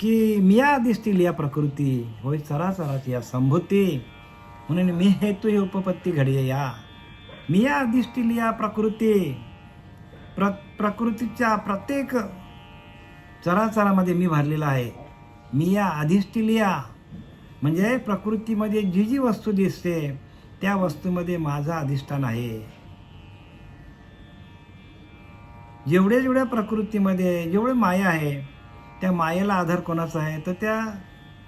की मिया दिसतील या प्रकृती. होय चराचराची या संभूती. म्हणून मी हेतू हे उपपत्ती घडये या. मिया दिसतील या प्रकृती. प्र प्रकृतीच्या प्रत्येक चराचरामध्ये मी भरलेला आहे. मी या. अधिष्ठिल म्हणजे प्रकृतीमध्ये जी जी वस्तू दिसते त्या वस्तूमध्ये माझं अधिष्ठान आहे. जेवढ्या जेवढ्या प्रकृतीमध्ये जेवढे माया आहे त्या मायेला आधार कोणाचा आहे? तर त्या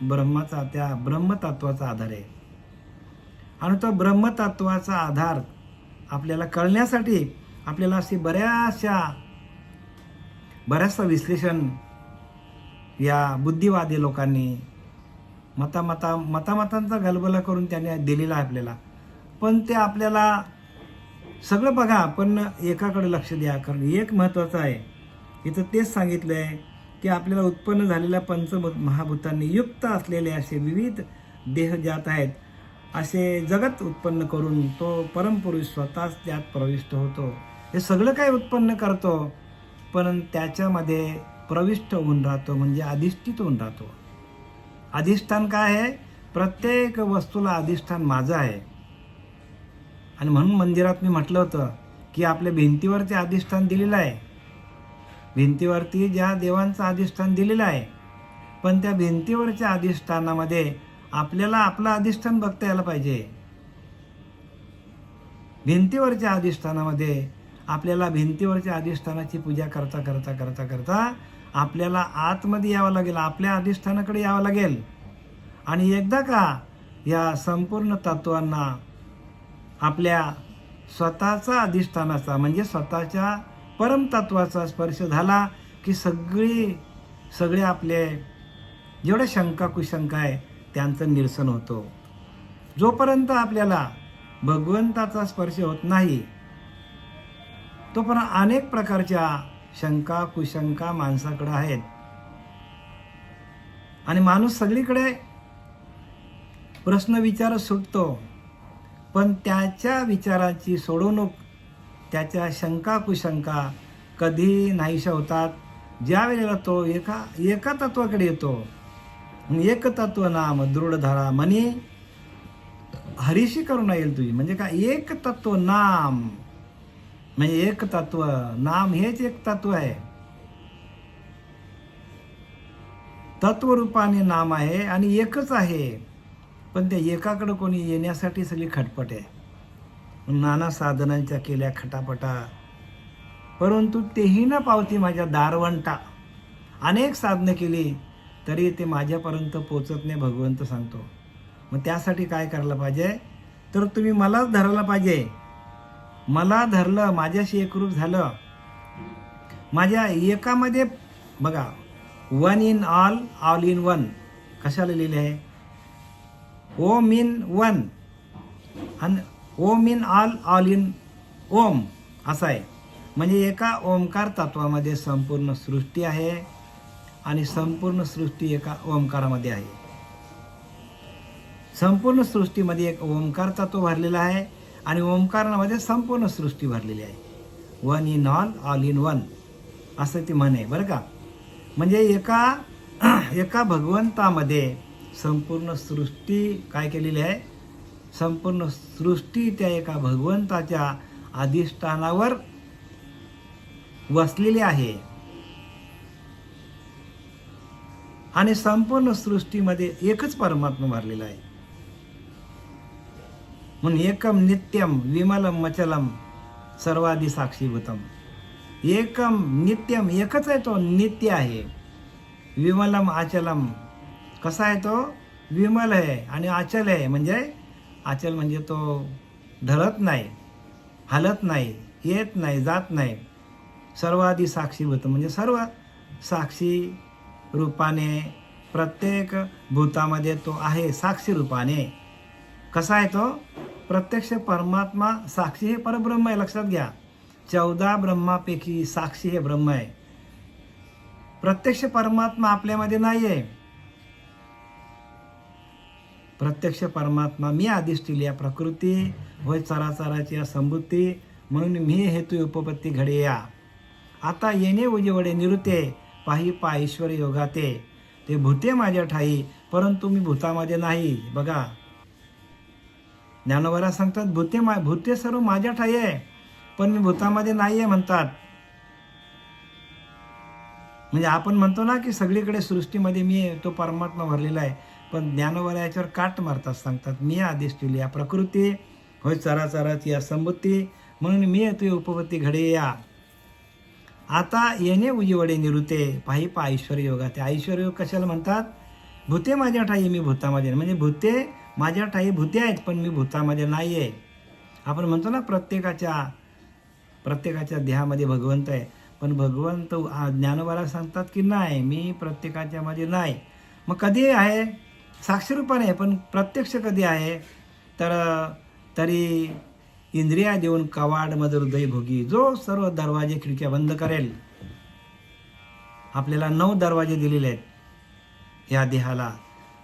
ब्रह्माचा त्या ब्रह्मतत्वाचा आधार आहे. आणि तो ब्रह्मतत्वाचा आधार आपल्याला कळण्यासाठी आपल्याला अशी बऱ्याचशा बऱ्याचशा विश्लेषण या बुद्धिवादी लोकांनी मतामता मतामतांचा गलबला करून त्याने दिलेला आहे आपल्याला. पण ते आपल्याला सगळं बघा पण एकाकडे लक्ष द्या. कारण एक महत्त्वाचं आहे. इथं तेच सांगितलं आहे की आपल्याला उत्पन्न झालेल्या पंच महाभूतांनी युक्त असलेले असे विविध देह ज्यात आहेत असे जगत उत्पन्न करून तो परमपुरुष स्वतःच त्यात प्रविष्ट होतो. हे सगळं काय उत्पन्न करतो? पण त्याच्यामध्ये प्रविष्ट होऊन राहतो म्हणजे अधिष्ठित होऊन राहतो. अधिष्ठान काय आहे? प्रत्येक वस्तूला अधिष्ठान माझं आहे. आणि म्हणून मंदिरात मी म्हटलं होतं की आपल्या भिंतीवरती अधिष्ठान दिलेलं आहे. भिंतीवरती ज्या देवांचं अधिष्ठान दिलेलं आहे पण त्या भिंतीवरच्या अधिष्ठानामध्ये आपल्याला आपलं अधिष्ठान बघता यायला पाहिजे. भिंतीवरच्या अधिष्ठानामध्ये आपल्याला भिंतीवरच्या अधिष्ठानाची पूजा करता करता करता करता आपल्याला आतमध्ये यावं लागेल आपल्या अधिष्ठानाकडे यावं लागेल. आणि एकदा का या संपूर्ण तत्वांना आपल्या स्वतःचा अधिष्ठानाचा म्हणजे स्वतःच्या परमतत्वाचा स्पर्श झाला की सगळी सगळे आपले जेवढ्या शंका कुशंका आहे त्यांचं निरसन होतो. जोपर्यंत आपल्याला भगवंताचा स्पर्श होत नाही तोपर्यंत अनेक प्रकारच्या शंका कुशंका माणसाकडे आहेत. आणि माणूस सगळीकडे प्रश्न विचार सुटतो पण त्याच्या विचाराची सोडवणूक त्याच्या शंका कुशंका कधी नाहीशा होतात. ज्या वेळेला तो एका एका तत्वाकडे येतो. एक तत्व नाम दृढ धरा म्हणे हरीशी करून येईल तुझी. म्हणजे काय एक तत्व नाम म्हणजे एक तत्व नाम हेच एक तत्व आहे. तत्वरूपाने नाम आहे आणि एकच आहे. पण त्या एकाकडं कोणी येण्यासाठी सगळी खटपट आहे. नाना साधनांच्या केल्या खटापटा. परंतु तेही न पावती माझ्या दारवंटा. अनेक साधनं केली तरी ते माझ्यापर्यंत पोचत नाही भगवंत सांगतो. मग त्यासाठी काय करायला पाहिजे? तर तुम्ही मलाच धरायला पाहिजे. मला धरलं माझ्याशी एकरूप झालं. माझ्या एकामध्ये बघा one in all all in one. कशाला लिहिले आहे? Om in one. आणि Om in all all in Om असं आहे म्हणजे एका ओंकार तत्वामध्ये संपूर्ण सृष्टी आहे आणि संपूर्ण सृष्टी एका ओंकारामध्ये आहे. संपूर्ण सृष्टीमध्ये एक ओंकार तत्व भरलेला आहे आणि ओंकारामध्ये संपूर्ण सृष्टी भरलेली आहे. One in all all in one असं ती म्हणे बरं का? म्हणजे एका एका भगवंतामध्ये संपूर्ण सृष्टी काय केलेली आहे? संपूर्ण सृष्टी त्या एका भगवंताच्या अधिष्ठानावर वसलेली आहे. आणि संपूर्ण सृष्टीमध्ये एकच परमात्मा भरलेला आहे. म्हणून एकम नित्यम विमलम मचलम सर्वाधी साक्षीभूतम. एकम नित्यम एकच आहे तो नित्य आहे. विमलम आचलम कसा आहे तो? विमल आहे आणि आचल आहे म्हणजे आचल म्हणजे तो ढळत नाही हलत नाही येत नाही जात नाही. सर्वाधी साक्षीभूत म्हणजे सर्व साक्षी रूपाने प्रत्येक भूतामध्ये तो आहे साक्षी रूपाने. कसा आहे तो? प्रत्यक्ष परमात्मा साक्षी हे परब्रह्म आहे लक्षात घ्या. चौदा ब्रह्मापैकी साक्षी हे ब्रह्म आहे. प्रत्यक्ष परमात्मा आपल्यामध्ये नाही आहे प्रत्यक्ष परमात्मा मी अधिष्ठिल या प्रकृती होय चराचराची या समृद्धी म्हणून मी हेतू उपपत्ती घडे या. आता येणे उजेवडे निरुते पाही पा ईश्वर योगाते. ते भूते माझ्या ठाई परंतु मी भूतामध्ये नाही. बघा. ज्ञानोबरा सांगतात भूते मा भूते सर्व माझ्या ठाई आहे पण मी भूतामध्ये नाही आहे म्हणतात. म्हणजे आपण म्हणतो ना की सगळीकडे सृष्टीमध्ये मी आहे, तो परमात्मा भरलेला आहे. पण ज्ञानोबरा याच्यावर काट मारतात सांगतात मी आदेश दिली या प्रकृती होय चराचराची या संबुत्ती म्हणून मी येतो उपपत्ती घडे या. आता येणे उजीवडे निरुते पाही पा ऐश्वर योगा ते ऐश्वर योग कशाला म्हणतात? भूते माझ्या ठाई मी भूतामध्ये म्हणजे भूते माझ्या ठाई भूते आहेत पण मी भूतामध्ये नाही आहे आपण म्हणतो ना प्रत्येकाच्या प्रत्येकाच्या देहामध्ये भगवंत आहे पण भगवंत ज्ञानवाला ज्ञानोबाला सांगतात की नाही मी प्रत्येकाच्यामध्ये नाही. मग कधी आहे? साक्षीरूपाने आहे पण प्रत्यक्ष कधी आहे? तर तरी इंद्रिया देऊन कवाड मध हृदय भोगी जो सर्व दरवाजे खिडक्या बंद करेल. आपल्याला नऊ दरवाजे दिलेले आहेत या देहाला.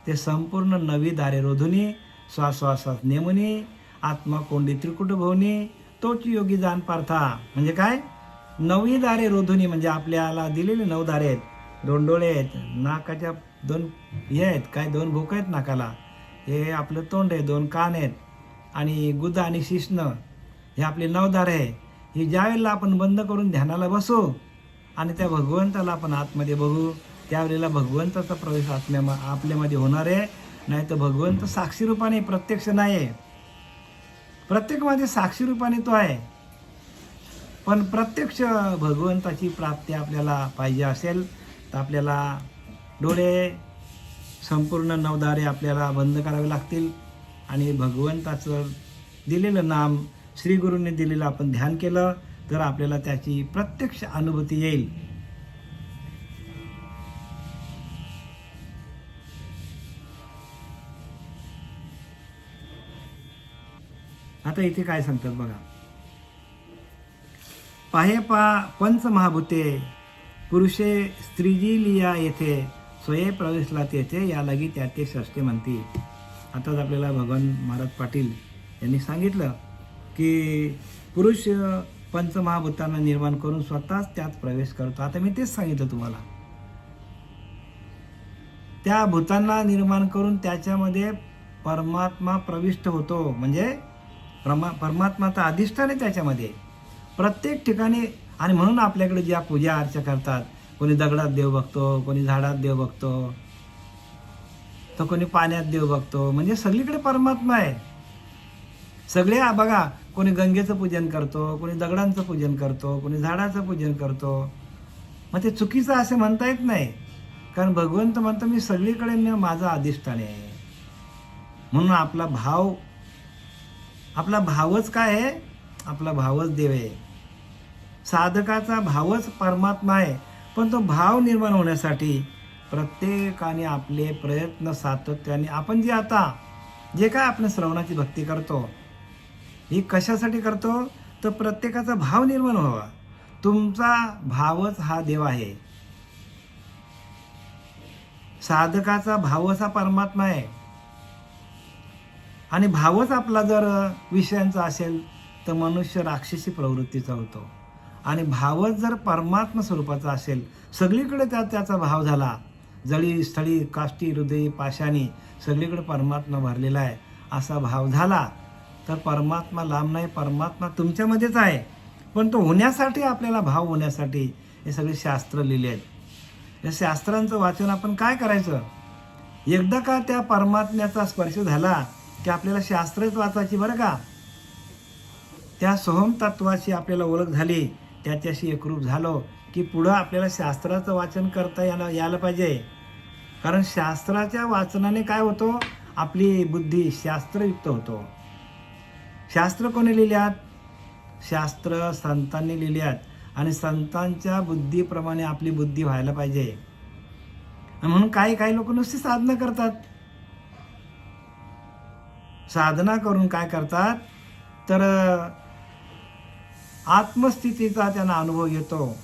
ते संपूर्ण नवी दारे रोधुनी श्वासवासात नेमुनी आत्मा कोंडी तोच योगी जाण पार्था. म्हणजे काय? नवी दारे रोधुनी म्हणजे आपल्याला दिलेले नऊ दारे आहेत. दोन डोळे आहेत नाकाच्या दोन हे आहेत काय दोन भोक आहेत नाकाला हे आपलं तोंड आहे दोन कान आहेत. आणि गुद आणि शिष्ण हे आपले नवदार आहे. हे ज्यावेळेला आपण बंद करून ध्यानाला बसू आणि त्या भगवंताला आपण आतमध्ये बघू त्यावेळेला भगवंताचा प्रवेश आत्म्या आपल्यामध्ये होणार आहे. नाही तर भगवंत साक्षी रूपाने प्रत्यक्ष नाही आहे प्रत्येकमध्ये साक्षी रूपाने तो आहे. पण प्रत्यक्ष भगवंताची प्राप्ती आपल्याला पाहिजे असेल तर आपल्याला डोळे संपूर्ण नवदारे आपल्याला बंद करावे लागतील. आणि भगवंताचं दिलेलं नाम श्री गुरूंनी दिलेलं आपण ध्यान केलं तर आपल्याला त्याची प्रत्यक्ष अनुभूती येईल. आता इथे काय सांगतात बघा. पाहे पा पंच महाभूते पुरुषे स्त्रीजी लिया येथे स्वये प्रवेशला तेथे या लगी त्या ते षष्टे म्हणते आताच आपल्याला भगवान महाराज पाटील यांनी सांगितलं की पुरुष पंचमहाभूतांना निर्माण करून स्वतःच त्यात प्रवेश करतो. आता मी तेच सांगितलं तुम्हाला. त्या भूतांना निर्माण करून त्याच्यामध्ये परमात्मा प्रविष्ट होतो. म्हणजे परमा परमात्माचं अधिष्ठान आहे त्याच्यामध्ये. प्रत्येक ठिकाणी आणि म्हणून आपल्याकडे ज्या पूजा अर्चा करतात कोणी दगडात देव बघतो कोणी झाडात देव बघतो तर कोणी पाण्यात देव बघतो. म्हणजे सगळीकडे परमात्मा आहे. सगळे बघा कोणी गंगेचं पूजन करतो कोणी दगडांचं पूजन करतो कोणी झाडाचं पूजन करतो. मग ते चुकीचं असं म्हणता येत नाही. कारण भगवंत म्हणतो मी सगळीकडे मी माझा अधिष्ठान आहे. म्हणून आपला भाव आपला भावच काय आहे? आपला भावच देव आहे. साधकाचा भावच परमात्मा आहे. पण तो भाव निर्माण होण्यासाठी प्रत्येकाने आपले प्रयत्न सातत्याने आपण जे आता जे काय आपण श्रवणाची भक्ती करतो ही कशासाठी करतो? तर प्रत्येकाचा भाव निर्माण व्हावा. तुमचा भावच हा देव आहे. साधकाचा भावच हा परमात्मा आहे. आणि भावच आपला जर विषयांचा असेल तर मनुष्य राक्षसी प्रवृत्तीचा होतो. आणि भावच जर परमात्मा स्वरूपाचा असेल सगळीकडे त्या त्याचा भाव झाला जळी स्थळी काष्टी हृदयी पाशानी सगळीकडे परमात्मा भरलेला आहे असा भाव झाला तर परमात्मा लांब नाही परमात्मा तुमच्यामध्येच आहे. पण तो होण्यासाठी आपल्याला भाव होण्यासाठी हे सगळे शास्त्र लिहिले आहेत. या शास्त्रांचं वाचन आपण काय करायचं? एकदा का त्या परमात्म्याचा स्पर्श झाला की आपल्याला शास्त्रच वाचायची बरं का? त्या सोहम तत्वाची आपल्याला ओळख झाली त्याच्याशी एकरूप झालो की पुढं आपल्याला शास्त्राचं वाचन करता यायला यायला पाहिजे. कारण शास्त्राच्या वाचनाने काय होतो? आपली बुद्धी शास्त्रयुक्त होतो. शास्त्र कोणी लिहिल्यात? शास्त्र संतांनी लिहिल्यात. आणि संतांच्या बुद्धीप्रमाणे आपली बुद्धी व्हायला पाहिजे. म्हणून काही काही लोक नुसती साधना करतात. साधना करून काय करतात? तर आत्मस्थितीचा त्यांना अनुभव येतो.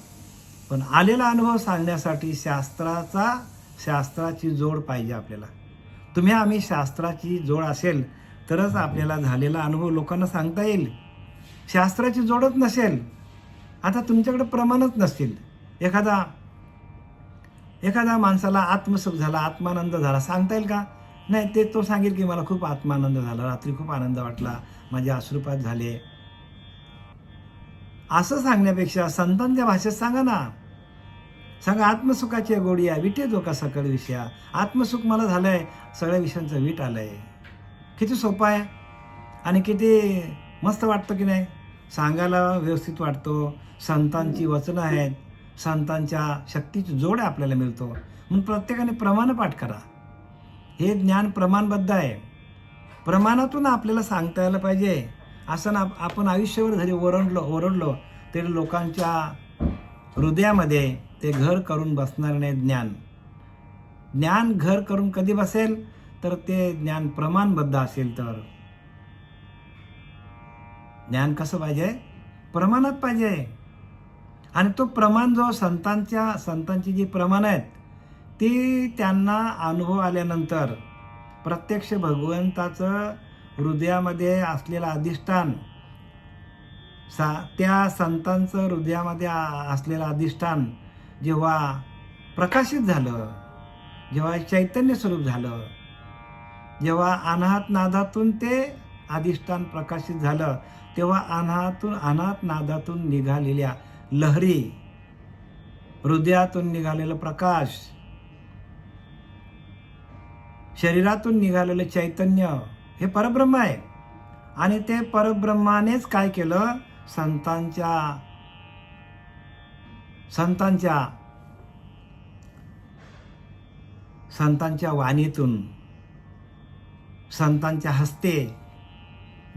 पण आलेला अनुभव सांगण्यासाठी शास्त्राचा शास्त्राची जोड पाहिजे आपल्याला. तुम्ही आम्ही शास्त्राची जोड असेल तरच आपल्याला झालेला अनुभव लोकांना सांगता येईल. शास्त्राची जोडच नसेल आता तुमच्याकडे प्रमाणच नसतील. एखादा एखाद्या माणसाला आत्मसुख झाला आत्मानंद झाला सांगता येईल का? नाही ते तो सांगेल की मला खूप आत्मानंद झाला रात्री खूप आनंद वाटला माझे अश्रुपात झाले असं सांगण्यापेक्षा संतांच्या भाषेत सांगा ना. सांगा आत्मसुखाची गोडी आहे विटे जो का सकळ विषया आत्मसुख मला झालंय सगळ्या विषयांचं वीट आलंय. किती सोपं आहे? आणि किती मस्त वाटतं की नाही? सांगायला व्यवस्थित वाटतो. संतांची वचनं आहेत. संतांच्या शक्तीची जोड आपल्याला मिळतो. म्हणून प्रत्येकाने प्रमाण पाठ करा. हे ज्ञान प्रमाणबद्ध आहे. प्रमाणातून आपल्याला सांगता यायला पाहिजे. असं ना आपण आयुष्यभर जरी ओरडलो ओरडलो तरी लोकांच्या हृदयामध्ये ते घर करून बसणार नाही ज्ञान. ज्ञान घर करून कधी बसेल? तर ते ज्ञान प्रमाणबद्ध असेल तर. ज्ञान कसं पाहिजे? प्रमाणात पाहिजे. आणि तो प्रमाण जो संतांच्या संतांची जी प्रमाण आहेत ती त्यांना अनुभव आल्यानंतर प्रत्यक्ष भगवंताचं हृदयामध्ये असलेलं अधिष्ठान सा त्या संतांचं हृदयामध्ये असलेलं अधिष्ठान जेव्हा प्रकाशित झालं जेव्हा चैतन्य स्वरूप झालं जेव्हा अनाहत नादातून ते अधिष्ठान प्रकाशित झालं तेव्हा अनाहातून अनाहत नादातून निघालेल्या लहरी हृदयातून निघालेलं प्रकाश शरीरातून निघालेलं चैतन्य हे परब्रह्म आहे. आणि ते परब्रह्मानेच काय केलं? संतांच्या संतांच्या संतांच्या वाणीतून संतांच्या हस्ते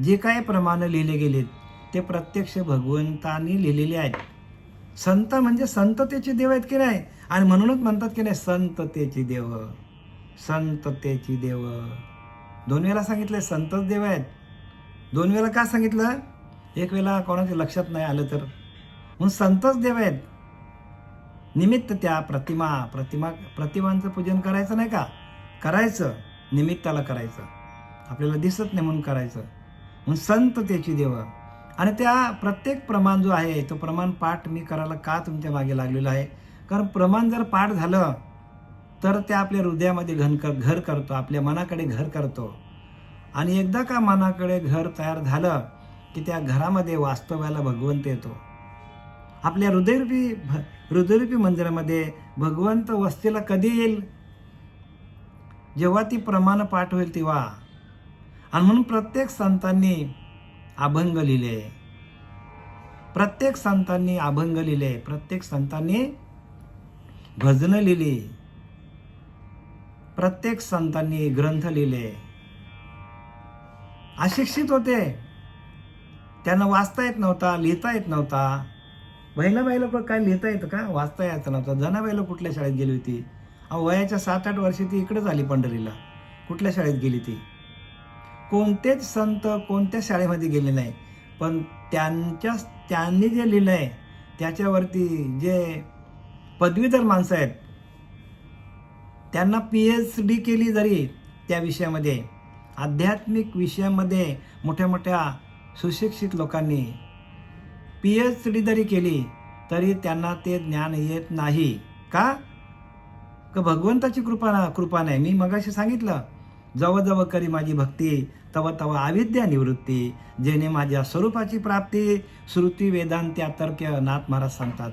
जे काही प्रमाण लिहिले गेलेत ते प्रत्यक्ष भगवंतांनी लिहिलेले आहेत. संत म्हणजे संततेचे देव आहेत की नाही? आणि म्हणूनच म्हणतात की नाही संततेची देव संततेची देव. दोन वेळेला सांगितलं संतच देव आहेत. दोन वेळेला का सांगितलं? एक वेळेला कोणाच्या लक्षात नाही आलं तर. म्हणून संतच देव आहेत. निमित्त त्या प्रतिमा प्रतिमा प्रतिमांचं पूजन करायचं नाही का? करायचं. निमित्ताला करायचं. आपल्याला दिसत नाही म्हणून करायचं. म्हणून संत त्याची देव. आणि त्या प्रत्येक प्रमाण जो आहे तो प्रमाण पाठ मी करायला का तुमच्या मागे लागलेला आहे? कारण प्रमाण जर पाठ झालं तर ते आपल्या हृदयामध्ये घन कर घर करतो आपल्या मनाकडे घर करतो. आणि एकदा का मनाकडे घर तयार झालं की त्या घरामध्ये वास्तव्याला भगवंत येतो. आपल्या हृदयरूपी भ- हृदयरूपी मंदिरामध्ये भगवंत वस्तीला कधी येईल? जेव्हा ती प्रमाण पाठ होईल तेव्हा. आणि म्हणून प्रत्येक संतांनी अभंग लिहिले. प्रत्येक संतांनी अभंग लिहिले. प्रत्येक संतांनी भजनं लिहिली. प्रत्येक संतांनी ग्रंथ लिहिले. अशिक्षित होते. त्यांना वाचता येत नव्हता लिहिता येत नव्हता. बहिला बाईला पण काय लिहिता येतं का? वाचता यायचं नव्हतं. जनाबाईला कुठल्या शाळेत गेली होती? अहो वयाच्या सात आठ वर्षी ती इकडे झाली पंढरीला. कुठल्या शाळेत गेली ती? कोणतेच संत कोणत्या शाळेमध्ये गेले नाही. पण त्यांच्या त्यांनी जे लिहिलं आहे त्याच्यावरती जे पदवीधर माणसं आहेत त्यांना पी एच डी केली जरी त्या विषयामध्ये. आध्यात्मिक विषयामध्ये मोठ्या मोठ्या सुशिक्षित लोकांनी पी एच डी जरी केली तरी त्यांना ते ज्ञान येत नाही. का? का भगवंताची कृपा ना कृपा नाही. मी मगाशी सांगितलं जव जव करी माझी भक्ती तव तव अविद्या निवृत्ती जेणे माझ्या स्वरूपाची प्राप्ती श्रुती वेदांत्या तर्क नाथ महाराज सांगतात.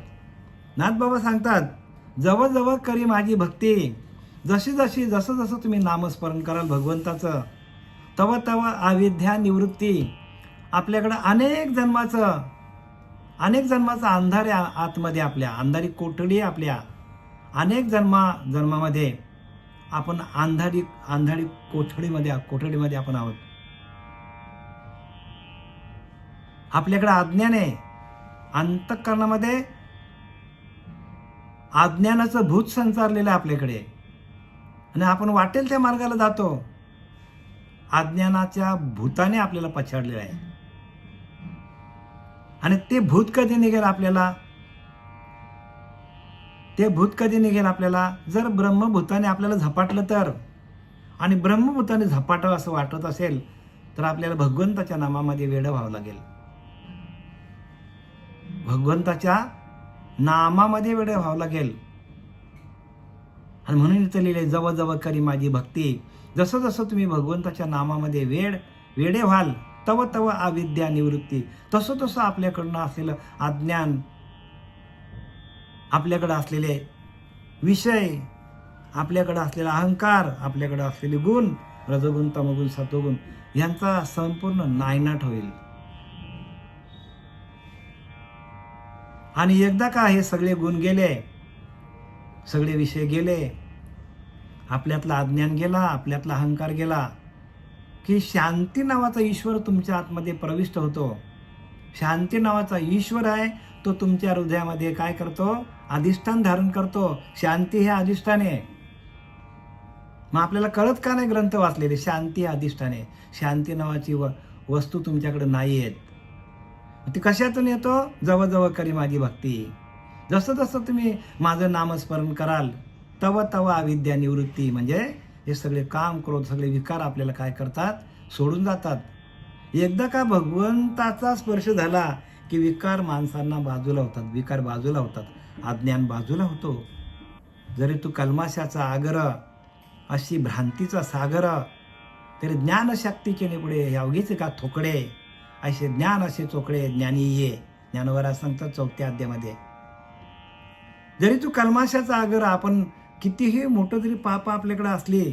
नाथ बाबा सांगतात जवळ जवळ करी माझी भक्ती जशी जशी जसं जसं तुम्ही नामस्मरण कराल भगवंताचं तव तव अविद्या निवृत्ती. आपल्याकडं अनेक जन्माचं अनेक जन्माचा अंधार आहे आतमध्ये आपल्या अंधारी कोठडी आपल्या. अनेक जन्मा जन्मामध्ये आपण अंधारी अंधारी कोठडीमध्ये कोठडीमध्ये आपण आहोत. आपल्याकडे अज्ञान आहे. अंतःकरणामध्ये अज्ञानाचं भूत संचारलेलं आहे आपल्याकडे. आणि आपण वाटेल त्या मार्गाला जातो. अज्ञानाच्या भूताने आपल्याला पछाडलेलं आहे. आणि ते भूत कधी निघेल आपल्याला? ते भूत कधी निघेल आपल्याला? जर ब्रह्मभूताने आपल्याला झपाटलं तर. आणि ब्रह्मभूताने झपाटावं असं वाटत असेल तर आपल्याला भगवंताच्या नामामध्ये वेडं व्हावं लागेल. भगवंताच्या नामामध्ये वेळ व्हावं लागेल. आणि म्हणून इथं लिहिले जवळ जवळ करी माझी भक्ती. जसं जसं तुम्ही भगवंताच्या नामामध्ये वेड वेडे व्हाल तव तव अविद्या निवृत्ती. तसं तसं आपल्याकडनं असलेलं अज्ञान आपल्याकडं असलेले विषय आपल्याकडं असलेला अहंकार आपल्याकडं असलेले गुण रजगुण तमगुण सत्वगुण यांचा संपूर्ण नायनाट होईल. आणि एकदा का हे सगळे गुण गेले सगळे विषय गेले. आपल्यातला अज्ञान गेला आपल्यातला अहंकार गेला की शांती नावाचा ईश्वर तुमच्या आतमध्ये प्रविष्ट होतो. शांती नावाचा ईश्वर आहे तो तुमच्या हृदयामध्ये काय करतो? अधिष्ठान धारण करतो. शांती हे अधिष्ठान आहे. मग आपल्याला कळत का नाही ग्रंथ वाचलेले? शांती हे अधिष्ठान आहे. शांती नावाची व वस्तू तुमच्याकडे नाही आहेत ती कशातून येतो? जवळजवळ करी माझी भक्ती. जसं जसं तुम्ही माझं नामस्मरण कराल तव तव अविद्या निवृत्ती म्हणजे हे सगळे काम क्रोध सगळे विकार आपल्याला काय करतात? सोडून जातात. एकदा का भगवंताचा स्पर्श झाला की विकार माणसांना बाजूला होतात विकार बाजूला होतात अज्ञान बाजूला होतो. जरी तू कलमाशाचा आग्रह अशी भ्रांतीचा सागर तरी ज्ञानशक्तीचे निपुडे अवघीचे का थोकडे? असे ज्ञान असे चोकडे ज्ञानी ये. ज्ञानवरा सांगतात चौथ्या अध्यामध्ये जरी तू कलमाशाचा आगर आपण कितीही मोठं जरी पाप आपल्याकडे असली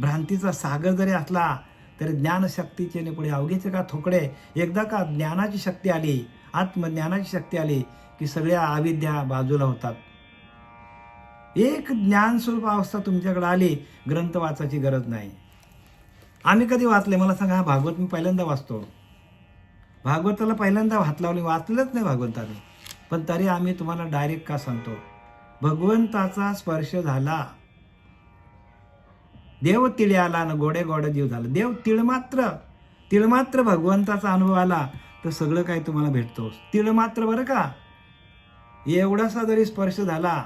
भ्रांतीचा सागर जरी असला तरी ज्ञानशक्तीचे ने पुढे अवघीचे का थोकडे? एकदा का ज्ञानाची शक्ती आली आत्मज्ञानाची शक्ती आली की सगळ्या अविद्या बाजूला होतात. एक ज्ञानस्वरूप अवस्था तुमच्याकडे आली ग्रंथ वाचायची गरज नाही. आम्ही कधी वाचले? मला सांगा हा भागवत मी पहिल्यांदा वाचतो. भागवताला पहिल्यांदा हात लावले वाचलंच नाही भागवताने पण तरी आम्ही तुम्हाला डायरेक्ट का सांगतो? भगवंताचा स्पर्श झाला. देव तिळे आला ना गोडे गोडे जीव झाला. देव तिळमात्र तिळमात्र भगवंताचा अनुभव आला तर सगळं काही तुम्हाला भेटतो. तिळमात्र बरं का? एवढासा जरी स्पर्श झाला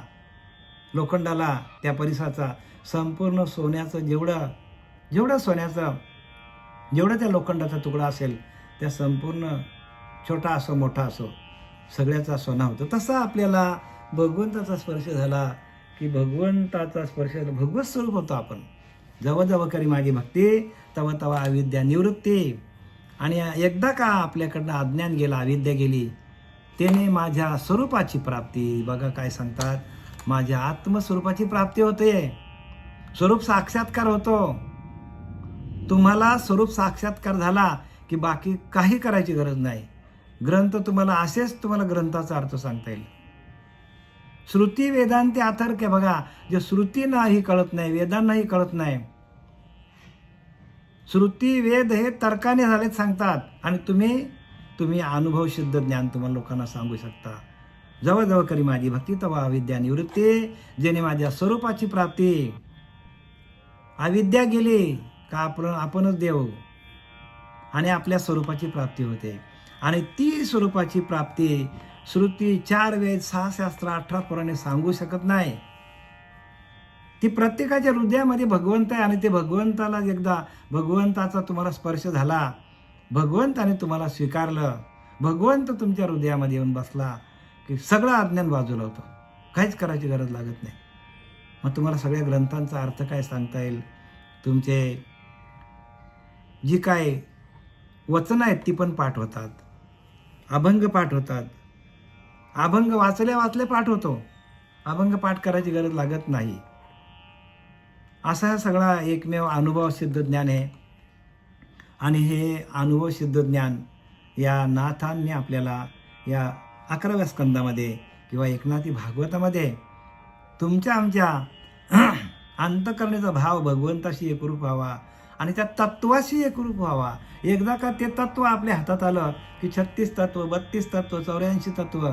लोखंडाला त्या परिसराचा संपूर्ण सोन्याचं जेवढं जेवढं सोन्याचं जेवढं त्या लोखंडाचा तुकडा असेल त्या संपूर्ण छोटा असो मोठा असो सगळ्याचा सोना होतो. तसा आपल्याला भगवंताचा स्पर्श झाला की भगवंताचा स्पर्श भगवत स्वरूप होतो आपण. जवळ करी मागे भक्ती तव तवा अविद्या निवृत्ती. आणि एकदा का आपल्याकडनं अज्ञान गेला अविद्या गेली त्याने माझ्या स्वरूपाची प्राप्ती. बघा काय सांगतात. माझ्या आत्मस्वरूपाची प्राप्ती होते. स्वरूप साक्षात्कार होतो. तुम्हाला स्वरूप साक्षात्कार झाला की बाकी काही करायची गरज नाही. ग्रंथ तुम्हाला असेच तुम्हाला ग्रंथाचा अर्थ सांगता येईल. श्रुती वेदांती अथर्क आहे बघा. जे श्रुतींनाही कळत नाही वेदांनाही कळत नाही. श्रुती वेद हे तर्काने झालेत सांगतात. आणि तुम्ही तुम्ही अनुभव सिद्ध ज्ञान तुम्हाला लोकांना सांगू शकता. जवळजवळ करी माझी भक्ती तवा अविद्या निवृत्ती. जेणे माझ्या स्वरूपाची प्राप्ती. अविद्या गेली का आपण आपणच देव. आणि आपल्या स्वरूपाची प्राप्ती होते. आणि ती स्वरूपाची प्राप्ती श्रुती चार वेद सहा शास्त्र अठरा पुराणे सांगू शकत नाही. ती प्रत्येकाच्या हृदयामध्ये भगवंत आहे आणि ते भगवंताला एकदा भगवंताचा तुम्हाला स्पर्श झाला. भगवंताने तुम्हाला स्वीकारलं. भगवंत तुमच्या हृदयामध्ये येऊन बसला की सगळं अज्ञान बाजूला होतं. काहीच करायची गरज लागत नाही. मग तुम्हाला सगळ्या ग्रंथांचा अर्थ काय सांगता येईल? तुमचे जी काय वचनं आहेत ती पण पाठ होतात. अभंग पाठ होतात. अभंग वाचले वाचले पाठ होतो. अभंग पाठ करायची गरज लागत नाही. असा हा सगळा एकमेव अनुभव सिद्ध ज्ञान आहे. आणि हे अनुभव सिद्ध ज्ञान या नाथांनी आपल्याला या अकराव्या स्कंदामध्ये किंवा एकनाथी भागवतामध्ये तुमच्या आमच्या अंतकरणेचा भाव भगवंताशी एकरूप व्हावा आणि त्या तत्वाशी एकरूप व्हावा. एकदा का ते तत्व आपल्या हातात आलं की छत्तीस तत्व बत्तीस तत्व चौऱ्याऐंशी तत्व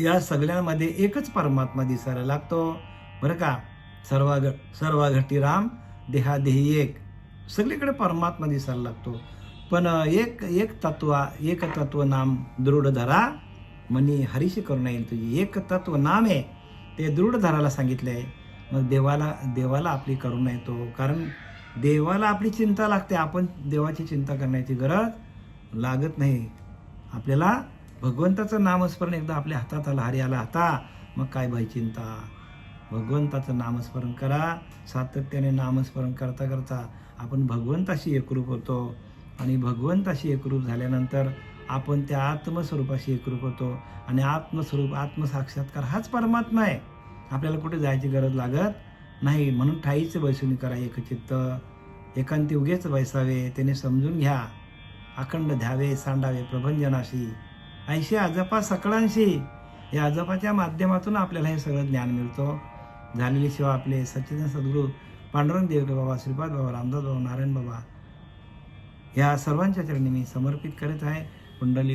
या सगळ्यांमध्ये एकच परमात्मा दिसायला लागतो. बरं का? सर्व सर्व घटी राम देहादेही एक. सगळीकडे परमात्मा दिसायला लागतो. पण एक एक तत्व एक तत्व नाम दृढ धरा. मनी हरीशी करून येईल तुझी. एक तत्व नाम आहे. ते दृढ धरायला सांगितलं आहे मग देवाला देवाला आपली करुणा येतो. कारण देवाला आपली चिंता लागते. आपण देवाची चिंता करण्याची गरज लागत नाही. आपल्याला भगवंताचं नामस्मरण एकदा आपल्या हातात आलं हरी आला हाता मग काय भाई चिंता? भगवंताचं नामस्मरण करा. सातत्याने नामस्मरण करता करता आपण भगवंताशी एकरूप होतो. आणि भगवंताशी एकरूप झाल्यानंतर आपण त्या आत्मस्वरूपाशी एकरूप होतो. आणि आत्मस्वरूप आत्मसाक्षात्कार हाच परमात्मा आहे. आपल्याला कुठे जायची गरज लागत नाही. म्हणून ठाईचे बैसून करा एकचित्त एकांती उगेच बैसावे. त्याने समजून घ्या. अखंड ध्यावे सांडावे प्रभंजनाशी. ऐशी अजपा सकळांशी. या अजपाच्या माध्यमातून आपल्याला हे सगळं ज्ञान मिळतो. झालेली सेवा आपले सच्चिदान सद्गुरू पांडुरंग देवके बाबा श्रीपाद बाबा रामदास बाबा नारायण बाबा या सर्वांच्या चरणी मी समर्पित करत आहे. कुंडली